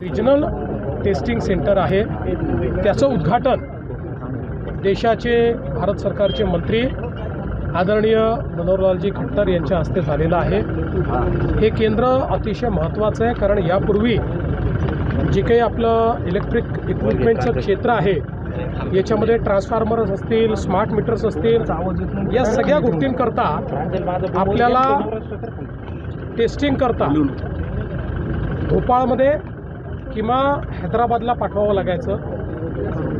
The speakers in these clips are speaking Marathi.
रिजनल टेस्टिंग सेंटर आहे. त्याचं उद्घाटन देशाचे भारत सरकारचे मंत्री आदरणीय मनोहरलालजी खट्टर यांच्या हस्ते झालेलं आहे. हे केंद्र अतिशय महत्त्वाचं आहे कारण यापूर्वी जे काही आपलं इलेक्ट्रिक इक्विपमेंटचं क्षेत्र आहे याच्यामध्ये ट्रान्सफॉर्मर्स असतील स्मार्ट मीटर्स असतील या सगळ्या गोष्टींकरता आपल्याला टेस्टिंग करता भोपाळमध्ये किंवा हैदराबादला पाठवावं लागायचं.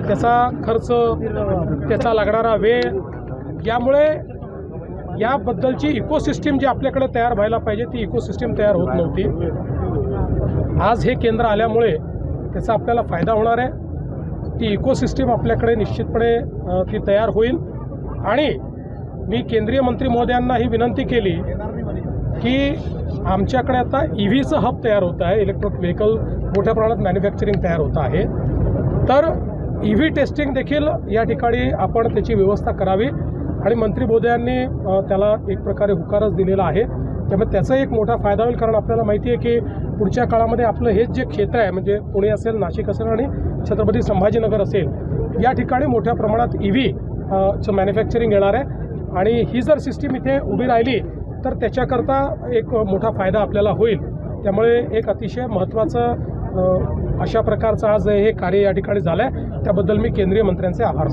त्याचा खर्च त्याचा लागणारा वेळ यामुळे याबद्दलची इकोसिस्टीम जी आपल्याकडे तयार व्हायला पाहिजे ती इकोसिस्टीम तयार होत नव्हती. आज हे केंद्र आल्यामुळे त्याचा आपल्याला फायदा होणार आहे. ती इकोसिस्टीम आपल्याकडे निश्चितपणे ती तयार होईल. आणि मी केंद्रीय मंत्री महोदयांना ही विनंती केली की आमच्याकडे आता ई व्हीचं हब तयार होत आहे. इलेक्ट्रिक व्हेकल मोठ्या प्रमाणात मॅन्युफॅक्चरिंग तयार होत आहे. तर ई व्ही टेस्टिंग देखील या ठिकाणी आपण त्याची व्यवस्था करावी. आणि मंत्री महोदयांनी त्याला एक प्रकारे हुकारच दिलेला आहे. त्यामुळे त्याचा एक मोठा फायदा होईल कारण आपल्याला माहिती आहे की पुढच्या काळामध्ये आपलं हेच जे क्षेत्र आहे म्हणजे पुणे असेल नाशिक असेल आणि छत्रपती संभाजीनगर असेल या ठिकाणी मोठ्या प्रमाणात ई व्ही चं मॅन्युफॅक्चरिंग येणार आहे. आणि ही जर सिस्टीम इथे उभी राहिली तर त्याच्याकरता एक मोठा फायदा आपल्याला होईल. त्यामुळे एक अतिशय महत्त्वाचं अशा प्रकारचं आज हे कार्य या ठिकाणी झालं आहे त्याबद्दल मी केंद्रीय मंत्र्यांचे आभार